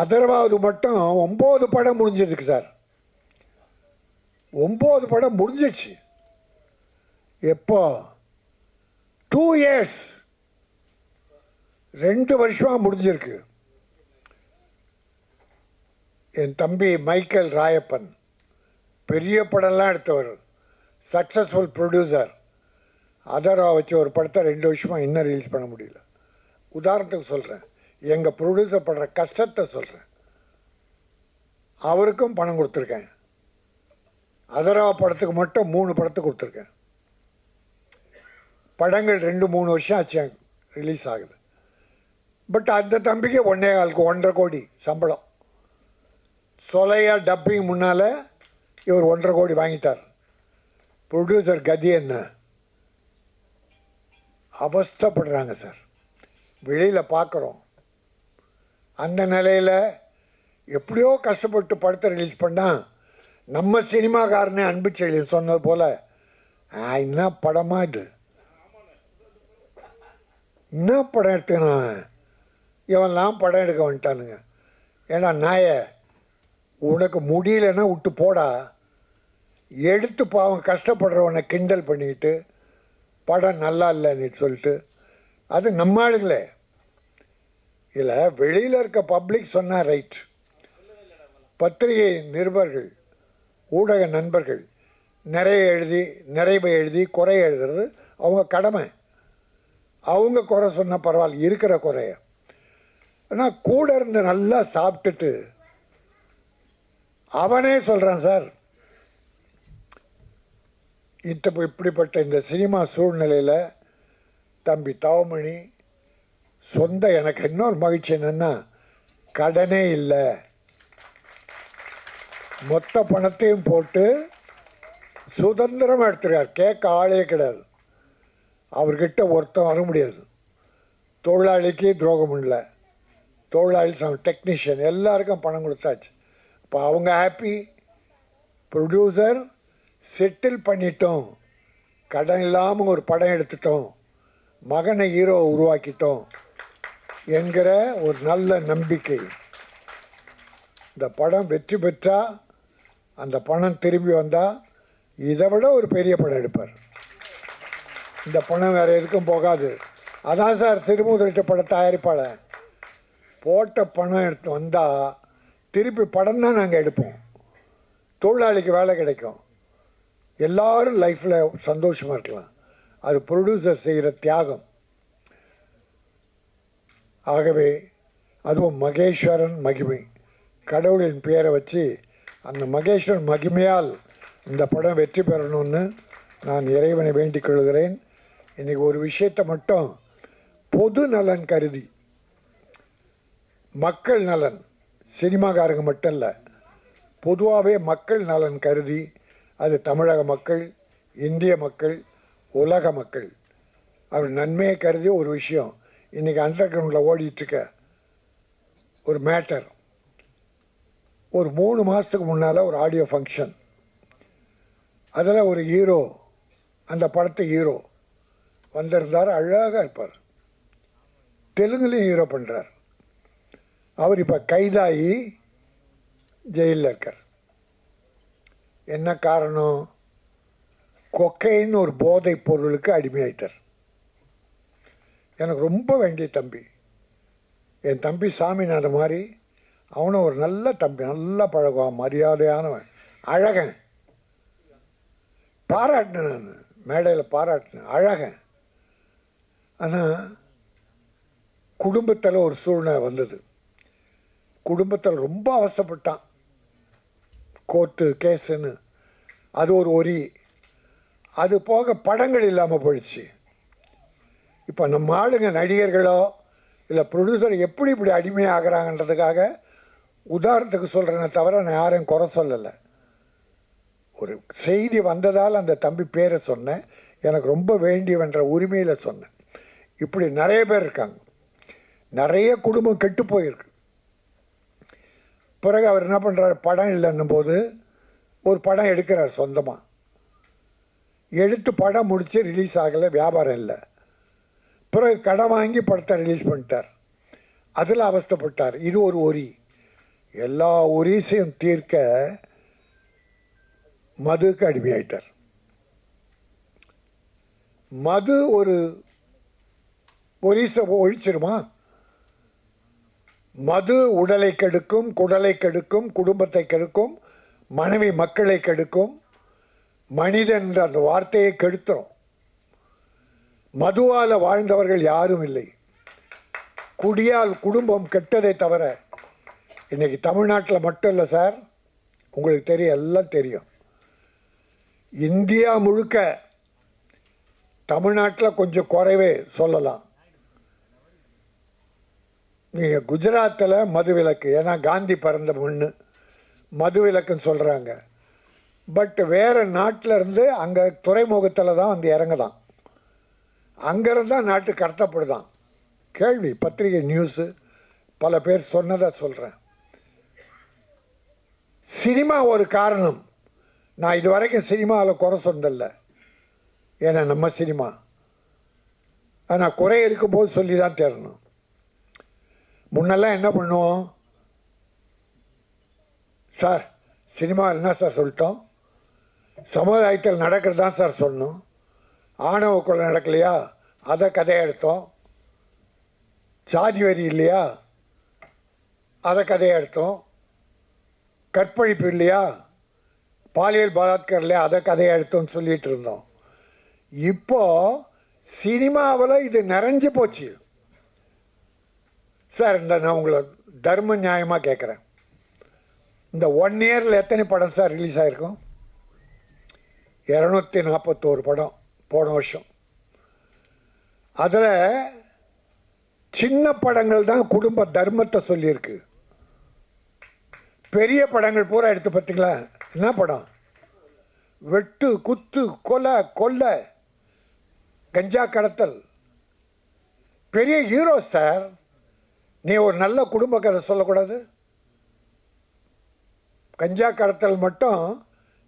அதர்வாவது மட்டும் ஒம்பது படம் முடிஞ்சிருக்கு சார். ஒம்பது படம் முடிஞ்சிச்சு. எப்போ? டூ இயர்ஸ் ரெண்டு வருஷமாக முடிஞ்சிருக்கு. என் தம்பி மைக்கேல் ராயப்பன் பெரிய படம்லாம் எடுத்தவர் சக்ஸஸ்ஃபுல் ப்ரொடியூசர் அதரா வச்சு ஒரு படத்தை ரெண்டு வருஷமாக இன்னும் ரிலீஸ் பண்ண முடியல. உதாரணத்துக்கு சொல்கிறேன் எங்கள் ப்ரொடியூசர் படுற கஷ்டத்தை சொல்கிறேன் அவருக்கும் பணம் கொடுத்துருக்கேன். அதரா படத்துக்கு மட்டும் மூணு படத்துக்கு கொடுத்துருக்கேன். படங்கள் ரெண்டு மூணு வருஷம் ஆச்சு ரிலீஸ் ஆகுது. பட் அந்த தம்பிக்கு ஒன்றே காலுக்கு ஒன்றரை கோடி சம்பளம். சொலையா டப்பிங் முன்னால் இவர் ஒன்றரை கோடி வாங்கிட்டார். ப்ரொடியூசர் கதி என்ன? அவஸ்தப்படுறாங்க சார். வெளியில் பார்க்குறோம் அந்த நிலையில் எப்படியோ கஷ்டப்பட்டு படத்தை ரிலீஸ் பண்ணால் நம்ம சினிமாக்காரனே அன்பு சொன்னது போல் "ஆ, என்ன படமா இது? என்ன படம் எடுத்துக்கிறான் இவன்லாம் படம் எடுக்க வந்துட்டானுங்க. ஏன்னா நாய உனக்கு முடியலன்னா விட்டு போடா. எடுத்து பாவம் கஷ்டப்படுறவனை கிண்டல் பண்ணிக்கிட்டு படம் நல்லா இல்லைன்னு சொல்லிட்டு அது நம்ம ஆளுங்களே. இதில் வெளியில் இருக்க பப்ளிக் சொன்னால் ரைட் பத்திரிகை நிருபர்கள் ஊடக நண்பர்கள் நிறைய எழுதி நிறைவை எழுதி குறை எழுதுறது அவங்க கடமை. அவங்க குறை சொன்னால் பரவாயில்ல இருக்கிற குறைய. ஆனால் கூட இருந்து நல்லா சாப்பிட்டுட்டு அவனே சொல்கிறான் சார் இத்த இப்படிப்பட்ட இந்த சினிமா சூழ்நிலையில் தம்பி தவமணி சொந்த எனக்கு இன்னொரு மகிழ்ச்சி என்னென்னா கடனே இல்லை. மொத்த பணத்தையும் போட்டு சுதந்திரமாக எடுத்துருக்கார். கேட்க ஆளே கிடையாது. அவர்கிட்ட ஒருத்தன் வர முடியாது. தொழிலாளிக்கு துரோகம் இல்லை. தொழிலாளி சம் டெக்னீஷியன் எல்லாருக்கும் பணம் கொடுத்தாச்சு. இப்போ அவங்க ஹாப்பி ப்ரொடியூசர் செட்டில் பண்ணிட்டோம். கடன் இல்லாமல் ஒரு படம் எடுத்துட்டோம். மகனை ஹீரோ உருவாக்கிட்டோம். என்கிற ஒரு நல்ல நம்பிக்கை. இந்த படம் வெற்றி பெற்றா அந்த பணம் திரும்பி வந்தால் இதை விட ஒரு பெரிய படம் எடுப்பார். இந்த பணம் வேறு எதுக்கும் போகாது. அதான் சார் திருமுதலிட்ட பட தயாரிப்பாளர் போட்ட பணம் எடுத்து வந்தால் திருப்பி படம் தான் நாங்கள் எடுப்போம். தொழிலாளிக்கு வேலை கிடைக்கும். எல்லாரும் லைஃப்பில் சந்தோஷமாக இருக்கலாம். அது ப்ரொடியூசர் செய்கிற தியாகம். ஆகவே அதுவும் மகேஸ்வரன் மகிமை. கடவுளின் பெயரை வச்சு அந்த மகேஸ்வரன் மகிமையால் இந்த படம் வெற்றி பெறணும்னு நான் இறைவனை வேண்டிக் கொள்கிறேன். இன்றைக்கி ஒரு விஷயத்தை மட்டும் பொது நலன் கருதி மக்கள் நலன் சினிமாக்காரங்க மட்டும் இல்லை பொதுவாகவே மக்கள் நலன் கருதி அது தமிழக மக்கள் இந்திய மக்கள் உலக மக்கள். அவர் நன்மையை கருதி ஒரு விஷயம். இன்றைக்கி அண்டர் கிரவுண்டில் ஓடிட்டுருக்க ஒரு மேட்டர் ஒரு மூணு மாதத்துக்கு முன்னால் ஒரு ஆடியோ ஃபங்க்ஷன் அதில் ஒரு ஹீரோ அந்த படத்து ஹீரோ வந்திருந்தார் அழகாக இருப்பார். தெலுங்குலேயும் ஹீரோ பண்ணுறார் அவர் இப்போ கைதாகி ஜெயிலில் இருக்கார். என்ன காரணம்? கொக்கைன்னு ஒரு போதைப் பொருளுக்கு அடிமையாயிட்டார். எனக்கு ரொம்ப வேண்டிய தம்பி. என் தம்பி சாமிநாதன் மாதிரி அவனும் ஒரு நல்ல தம்பி நல்லா பழகுவான் மரியாதையானவன் அழகன். பாராட்டினேன் நான் மேடையில் பாராட்டினேன் அழகன். ஆனால் குடும்பத்தில் ஒரு சூழ்நிலை வந்தது. குடும்பத்தில் ரொம்ப அவசப்பட்டான். கோர்ட்டு கேஸுன்னு. அது ஒரு ஒரி. அது போக படங்கள் இல்லாமல் போயிடுச்சு. இப்போ நம்ம ஆளுங்க நடிகர்களோ இல்லை ப்ரொடியூசர் எப்படி இப்படி அடிமையாகிறாங்கன்றதுக்காக உதாரணத்துக்கு சொல்கிறேனே தவிர நான் யாரையும் குறை சொல்லலை. ஒரு செய்தி வந்ததால் அந்த தம்பி பேரை சொன்னேன். எனக்கு ரொம்ப வேண்டியவன்ற உரிமையில் சொன்னேன். இப்படி நிறைய பேர் இருக்காங்க. நிறைய குடும்பம் கெட்டு போயிருக்கு. பிறகு அவர் என்ன பண்ணுறாரு படம் இல்லைன்னும் போது ஒரு படம் எடுக்கிறார் சொந்தமாக எடுத்து படம் முடித்து ரிலீஸ் ஆகலை வியாபாரம் இல்லை. பிறகு கடன் வாங்கி படத்தை ரிலீஸ் பண்ணிட்டார். அதில் அவஸ்தைப்பட்டார். இது ஒரு ஒரி. எல்லா ஒரிசையும் தீர்க்க மதுக்கு அடிமையாயிட்டார். மது ஒரு ஒரிசை ஒழிச்சிருமா? மது உடலை கெடுக்கும் குடலை கெடுக்கும் குடும்பத்தை கெடுக்கும் மனைவி மக்களை கெடுக்கும் மனிதன் என்ற அந்த வார்த்தையை கெடுத்துரும். மதுவால் வாழ்ந்தவர்கள் யாரும் இல்லை. குடியால் குடும்பம் கெட்டதை தவிர இன்றைக்கி தமிழ்நாட்டில் மட்டும் இல்லை சார் உங்களுக்கு தெரியும் எல்லாம் தெரியும். இந்தியா முழுக்க தமிழ்நாட்டில் கொஞ்சம் குறைவே சொல்லலாம். நீங்கள் குஜராத்தில் மது விலக்கு ஏன்னா காந்தி பிறந்த மண்ணு மது விலக்குன்னு சொல்கிறாங்க பட் வேறு நாட்டில் இருந்து அங்கே துறைமுகத்தில் தான் வந்து இறங்குதான். அங்கேருந்து தான் நாட்டு கடத்தப்படுதான் கேள்வி பத்திரிகை நியூஸு பல பேர் சொன்னதை சொல்கிறேன் சினிமா ஒரு காரணம். நான் இது வரைக்கும் சினிமாவில் குறை சொன்னதில்லை. ஏன்னா நம்ம சினிமா. ஆனால் குறை இருக்கும்போது சொல்லி தான் தேரணும் முன்னெல்லாம் என்ன பண்ணுவோம்? சார் சினிமா என்ன சார் சொல்லிட்டோம்? சமுதாயத்தில் நடக்கிறது தான் சார் சொன்னோம் ஆணவ கொலை நடக்கலையா? அதை கதையை எடுத்தோம் சாதி வரி இல்லையா? அதை கதையை எடுத்தோம் கற்பழிப்பு இல்லையா? பாலியல் பலாத்காரம் இல்லையா? அதை கதையை எடுத்தோம்னு சொல்லிட்டு இருந்தோம். இப்போ சினிமாவில் இது நிறைஞ்சு போச்சு. சார் இந்த நான் உங்களை தர்ம நியாயமாக கேட்குறேன் இந்த ஒன் இயரில் எத்தனை படம் சார் ரிலீஸ் ஆகிருக்கும் இரநூத்தி நாற்பத்தோரு படம். போன வருஷம். அதில் சின்ன படங்கள் தான் குடும்ப தர்மத்தை சொல்லியிருக்கு. பெரிய படங்கள் பூரா எடுத்து பார்த்தீங்களா என்ன படம்? வெட்டு குத்து கொலை கொல்ல கஞ்சா கடத்தல். பெரிய ஹீரோ சார் நீ ஒரு நல்ல குடும்ப கதை சொல்லக்கூடாது. கஞ்சா கடத்தல் மட்டும்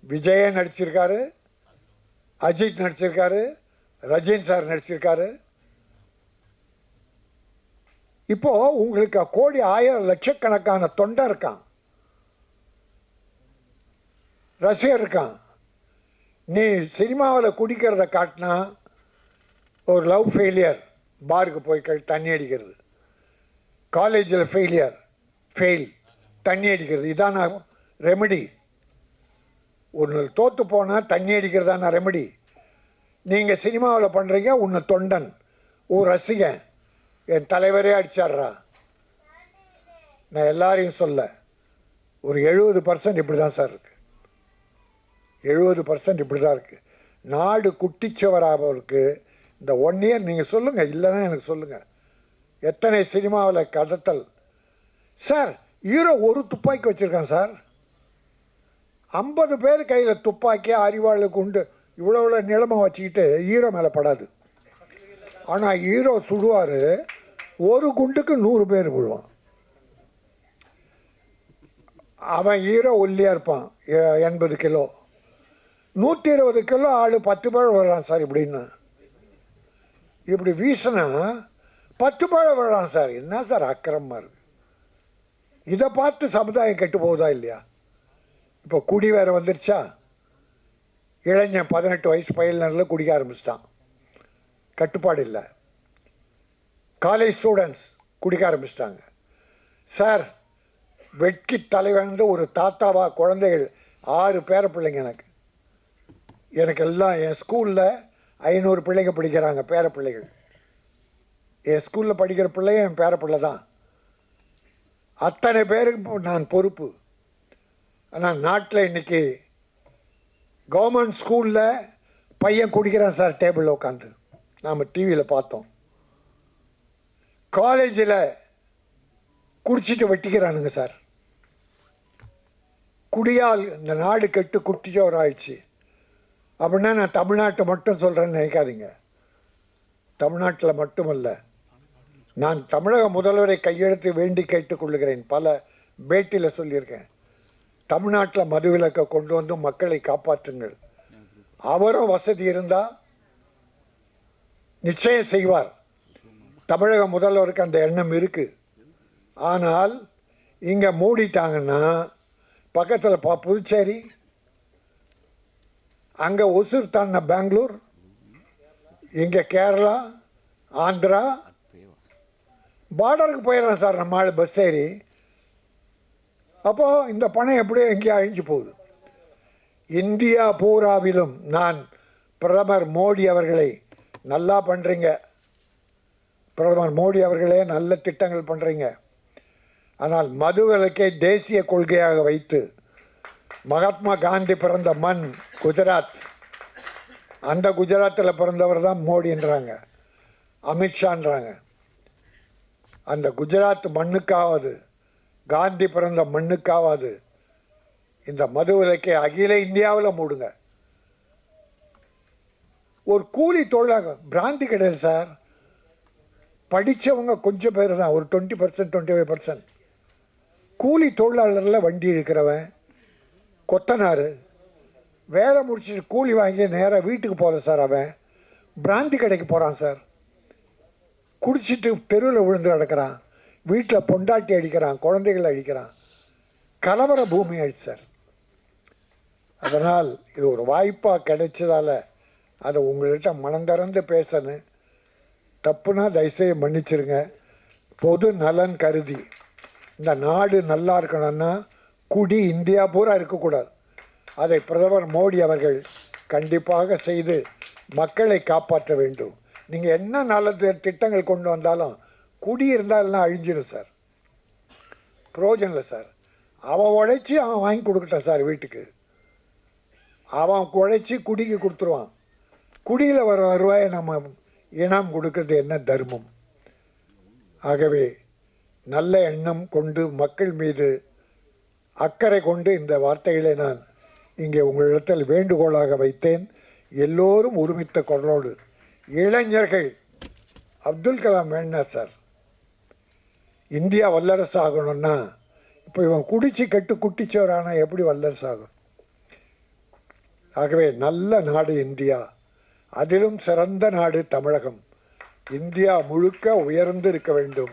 விஜயன் நடிச்சிருக்காரு. அஜித் நடிச்சிருக்காரு ரஜினி சார் நடிச்சிருக்காரு. இப்போ உங்களுக்கு கோடி ஆயிரம் லட்சக்கணக்கான தொண்டை இருக்கான். ரசிகர் இருக்கான். நீ சினிமாவில் குடிக்கிறத காட்டினா ஒரு லவ் ஃபெயிலியர் பாருக்கு போய் தண்ணி அடிக்கிறது. காலேஜில் ஃபெயிலியர் ஃபெயில் தண்ணி அடிக்கிறது. இதான் ரெமெடி? ஒன்று தோற்று போனால் தண்ணி அடிக்கிறதான ரெமடி நீங்கள் சினிமாவில் பண்ணுறீங்க உன்னை தொண்டன். ஓ ரசிகன். என் தலைவரே அடிச்சாடுறா நான் எல்லாரையும் சொல்ல ஒரு எழுபது பர்சன்ட் இப்படி தான் சார் இருக்கு. எழுபது பர்சன்ட் இப்படி தான் இருக்குது நாடு குட்டிச்சவராகவருக்கு இந்த ஒன் இயர் நீங்கள் சொல்லுங்கள் இல்லைன்னா எனக்கு சொல்லுங்கள் எத்தனை சினிமாவில் கடத்தல். சார் ஹீரோ ஒரு துப்பாக்கி வச்சுருக்கான் சார். ஐம்பது பேர் கையில் துப்பாக்கி அறிவாள் குண்டு இவ்வளோ இவ்வளோ நிலமை வச்சுக்கிட்டு ஹீரோ மேலே படாது. ஆனால் ஹீரோ சுடுவார். ஒரு குண்டுக்கு நூறு பேர் விழுவான். அவன் ஹீரோ ஒல்லியாக இருப்பான். எ- எண்பது கிலோ. நூற்றி இருபது கிலோ ஆள் பத்து பேர் வர்றான் சார் இப்படின்னு. இப்படி வீசினா பத்து பேர் வர்றான் சார். என்ன சார் அக்கிரமமாக இருக்குது இதை பார்த்து சமுதாயம் கெட்டு போகுதா இல்லையா? இப்போ குடி வேற வந்துருச்சா? இளைஞன் பதினெட்டு வயசு பயிலினரில் குடிக்க ஆரம்பிச்சிட்டான். கட்டுப்பாடு இல்லை. காலேஜ் ஸ்டூடெண்ட்ஸ் குடிக்க ஆரம்பிச்சிட்டாங்க. சார் வெட்கி தலைவந்து ஒரு தாத்தாவா குழந்தைகள் ஆறு பேர பிள்ளைங்க எனக்கு. எனக்கு எல்லாம் என் ஸ்கூலில் ஐநூறு பிள்ளைங்க படிக்கிறாங்க பேர பிள்ளைகள். என் ஸ்கூலில் படிக்கிற பிள்ளைய என் பேர பிள்ளை தான். அத்தனை பேருக்கு நான் பொறுப்பு. ஆனால் நாட்டில் இன்றைக்கி கவர்மெண்ட் ஸ்கூலில் பையன் குடிக்கிறான் சார் டேபிளில் உட்காந்து நாம் டிவியில் பார்த்தோம். காலேஜில் குடிச்சிட்டு வெட்டிக்கிறானுங்க சார். குடியால் இந்த நாடு கெட்டு குட்டிச்சோர் ஆயிடுச்சு. அப்படின்னா நான் தமிழ்நாட்டை மட்டும் சொல்கிறேன்னு நினைக்காதீங்க. தமிழ்நாட்டில் மட்டுமல்ல நான் தமிழக முதல்வரை கையெழுத்து வேண்டி கேட்டுக்கொள்கிறேன் பல பேட்டியில் சொல்லியிருக்கேன். தமிழ்நாட்டில் மதுவிலக்கை கொண்டு வந்து மக்களை காப்பாற்றுங்கள். அவரும் வசதி இருந்தால் நிச்சயம் செய்வார். தமிழக முதல்வருக்கு அந்த எண்ணம் இருக்கு. ஆனால் இங்கே மூடிட்டாங்கன்னா பக்கத்தில் பா புதுச்சேரி அங்கே ஒசூர் தாண்டின பெங்களூர் இங்கே கேரளா ஆந்திரா பார்டருக்கு போயிடுறேன் சார் நம்ம ஆள் பஸ் ஏறி. அப்போது இந்த பணம் எப்படியோ எங்கேயோ அழிஞ்சு போகுது. இந்தியா பூராவிலும் நான் பிரதமர் மோடி அவர்களை நல்லா பண்ணுறீங்க பிரதமர் மோடி அவர்களே நல்ல திட்டங்கள் பண்ணுறீங்க ஆனால் மது விலக்கை தேசிய கொள்கையாக வைத்து மகாத்மா காந்தி பிறந்த மண் குஜராத். அந்த குஜராத்தில் பிறந்தவர் தான் மோடின்றாங்க அமித்ஷான்றாங்க. அந்த குஜராத் மண்ணுக்காவது காந்தி பிறந்த மண்ணுக்காவது இந்த மது விலக்கை அகில இந்தியாவில் மூடுங்க. ஒரு கூலி தொழிலாக பிராந்தி கிடையாது சார். படித்தவங்க கொஞ்சம் பேர் தான் ஒரு twenty percent twenty five percent கூலி தொழிலாளரில் வண்டி இருக்கிறவன் கொத்தனார். வேலை முடிச்சுட்டு கூலி வாங்கி நேராக வீட்டுக்கு போகல சார் அவன். பிராந்தி கடைக்கு போகிறான் சார். குடிச்சிட்டு தெருவில் விழுந்து கிடக்கிறான். வீட்டில் பொண்டாட்டி அடிக்கிறான் குழந்தைகளை அடிக்கிறான். கலவர பூமி ஆயிடுச்சு சார். அதனால் இது ஒரு வாய்ப்பாக கிடைச்சதால் அதை உங்கள்கிட்ட மனந்தறந்து பேசணும். தப்புனா தயவுசெய்து மன்னிச்சிருங்க. பொது நலன் கருதி. இந்த நாடு நல்லா இருக்கணும்னா குடி இந்தியா பூரா இருக்கக்கூடாது. அதை பிரதமர் மோடி அவர்கள் கண்டிப்பாக செய்து மக்களை காப்பாற்ற வேண்டும். நீங்கள் என்ன நல்ல திட்டங்கள் கொண்டு வந்தாலும் குடி இருந்தால் எல்லாம் அழிஞ்சிடும் சார். பிரயோஜனம் இல்லை சார். அவன் உழைச்சி அவன் வாங்கி கொடுக்கட்டான் சார் வீட்டுக்கு. அவன் உழைச்சி குடிக்கு கொடுத்துருவான். குடியில் வர வருவாயை நம்ம இனம் கொடுக்கறது என்ன தர்மம்? ஆகவே நல்ல எண்ணம் கொண்டு மக்கள் மீது அக்கறை கொண்டு இந்த வார்த்தைகளை நான் இங்கே உங்களிடத்தில் வேண்டுகோளாக வைத்தேன். எல்லோரும் ஒருமித்த குரலோடு. இளைஞர்கள் அப்துல் கலாம் வேண்டாம் சார். இந்தியா வல்லரசு ஆகணும்னா இப்போ இவன் குடிச்சு கெட்டு குட்டிச்சவரானா எப்படி வல்லரசு ஆகும் ஆகவே நல்ல நாடு இந்தியா. அதிலும் சிறந்த நாடு தமிழகம். இந்தியா முழுக்க உயர்ந்து இருக்க வேண்டும்.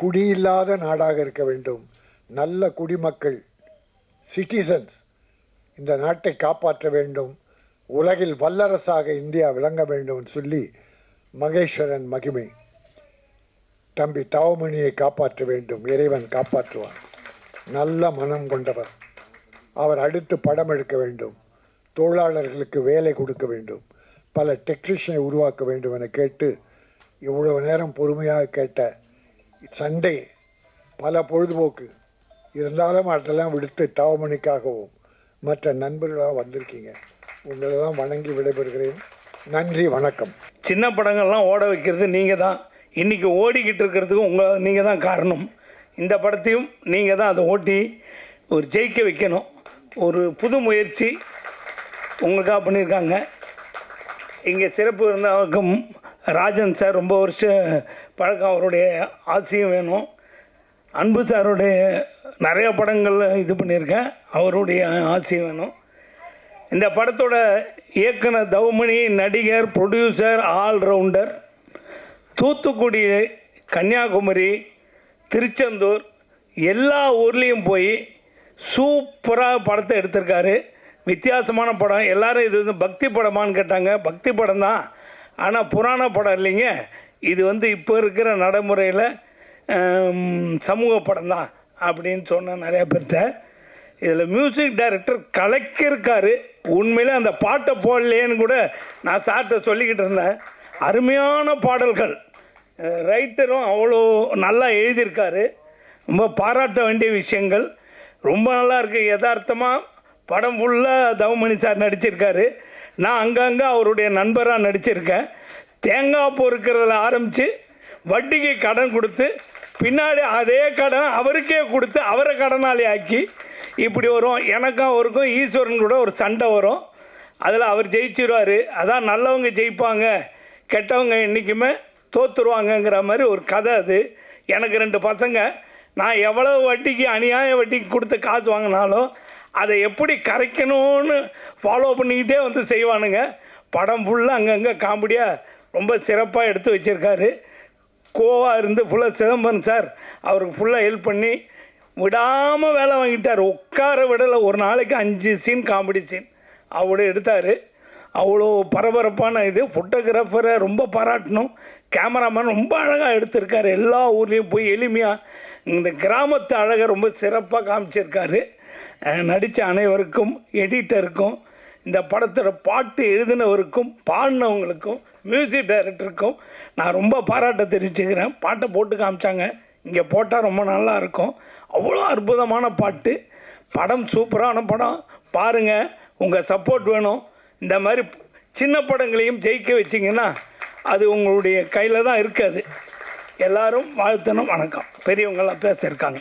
குடியில்லாத நாடாக இருக்க வேண்டும். நல்ல குடிமக்கள் சிட்டிசன்ஸ் இந்த நாட்டை காப்பாற்ற வேண்டும். உலகில் வல்லரசாக இந்தியா விளங்க வேண்டும் சொல்லி மகேஸ்வரன் மகிமை. தம்பி தாவமணியை காப்பாற்ற வேண்டும் இறைவன் காப்பாற்றுவான். நல்ல மனம் கொண்டவர். அவர் அடுத்து படம் எடுக்க வேண்டும். தொழிலாளர்களுக்கு வேலை கொடுக்க வேண்டும். பல டெக்னீஷியனை உருவாக்க வேண்டும் என கேட்டு இவ்வளவு நேரம் பொறுமையாக கேட்ட சண்டை பல பொழுதுபோக்கு. இருந்தாலும் அதெல்லாம் விடுத்து தாவமணிக்காகவும் மற்ற நண்பர்களாக வந்திருக்கீங்க. உங்களை தான் வணங்கி விடைபெறுகிறேன். நன்றி வணக்கம். சின்ன படங்கள்லாம் ஓட வைக்கிறது நீங்கள் தான் இன்றைக்கி ஓடிக்கிட்டு இருக்கிறதுக்கும் உங்கள் நீங்கள் தான் காரணம். இந்த படத்தையும் நீங்கள் தான் அதை ஓட்டி ஒரு ஜெயிக்க வைக்கணும். ஒரு புது முயற்சி உங்களுக்காக பண்ணியிருக்காங்க. இங்கே சிறப்பு இருந்தாலும் ராஜன் சார் ரொம்ப வருஷம் பழக்கம் அவருடைய ஆசையும் வேணும். அன்பு சாருடைய நிறைய படங்கள் இது பண்ணியிருக்கேன். அவருடைய ஆசையும் வேணும். இந்த படத்தோட இயக்குனர் தவமணி நடிகர் ப்ரொடியூசர் ஆல்ரவுண்டர் தூத்துக்குடி கன்னியாகுமரி திருச்செந்தூர் எல்லா ஊர்லேயும் போய் சூப்பராக படத்தை எடுத்திருக்காரு. வித்தியாசமான படம். எல்லாரும் இது வந்து பக்தி படமான்னு கேட்டாங்க. பக்தி படம் தான். ஆனால் புராண படம் இல்லைங்க. இது வந்து இப்போ இருக்கிற நடைமுறையில் சமூக படம் தான் அப்படின்னு சொன்ன நிறையா பேர்கிட்ட. இதில் மியூசிக் டைரக்டர் கலக்கியிருக்காரு உண்மையிலே அந்த பாட்டை போடலையேன்னு கூட நான் சார்கிட்ட சொல்லிக்கிட்டு இருந்தேன். அருமையான பாடல்கள். ரைட்டரும் அவ்வளோ நல்லா எழுதியிருக்காரு. ரொம்ப பாராட்ட வேண்டிய விஷயங்கள். ரொம்ப நல்லா இருக்குது யதார்த்தமாக படம் ஃபுல்லாக தவமணி சார் நடிச்சிருக்காரு. நான் அங்கங்கே அவருடைய நண்பராக நடிச்சிருக்கேன். தேங்காய் பொறுக்கிறதுல ஆரம்பித்து வட்டிக்கு கடன் கொடுத்து பின்னாடி அதே கடன் அவருக்கே கொடுத்து அவரை கடனாளி ஆக்கி இப்படி வரும். எனக்கும் அவருக்கும் ஈஸ்வரன் கூட ஒரு சண்டை வரும். அதில் அவர் ஜெயிச்சிருவார். அதான் நல்லவங்க ஜெயிப்பாங்க. கெட்டவங்க என்றைக்குமே தோத்துருவாங்கங்கிற மாதிரி ஒரு கதை அது. எனக்கு ரெண்டு பசங்க. நான் எவ்வளோ வட்டிக்கு அநியாய வட்டிக்கு கொடுத்து காசு வாங்கினாலும் அதை எப்படி கரைக்கணும்னு ஃபாலோ பண்ணிக்கிட்டே வந்து செய்வானுங்க. படம் ஃபுல்லாக அங்கங்கே காமெடியாக ரொம்ப சிறப்பாக எடுத்து வச்சுருக்காரு. கோவாக இருந்து ஃபுல்லாக சிதம்பரம் சார் அவருக்கு ஃபுல்லாக ஹெல்ப் பண்ணி விடாமல் வேலை வாங்கிட்டார். உட்கார விடலை. ஒரு நாளைக்கு அஞ்சு சீன் காமெடி சீன் அவரோட எடுத்தார். அவ்வளோ பரபரப்பான இது. ஃபோட்டோகிராஃபரை ரொம்ப பாராட்டணும். கேமராமேன் ரொம்ப அழகாக எடுத்திருக்காரு. எல்லா ஊர்லேயும் போய் எளிமையாக இந்த கிராமத்து அழகை ரொம்ப சிறப்பாக காமிச்சிருக்காரு. நடித்த அனைவருக்கும் எடிட்டருக்கும் இந்த படத்தோட பாட்டு எழுதினவருக்கும் பாடினவங்களுக்கும் மியூசிக் டைரக்டருக்கும் நான் ரொம்ப பாராட்ட தெரிவிச்சுக்கிறேன். பாட்டை போட்டு காமிச்சாங்க. இங்கே போட்டால் ரொம்ப நல்லா இருக்கும். அவ்வளோ அற்புதமான பாட்டு. படம் சூப்பரான படம். பாருங்கள் உங்கள் சப்போர்ட் வேணும். இந்த மாதிரி சின்ன படங்களையும் ஜெயிக்க வச்சிங்கன்னா அது உங்களுடைய கையில் தான் இருக்காது. எல்லாரும் வாழ்த்தணும் வணக்கம். பெரியவங்கள்லாம் பேசியிருக்காங்க.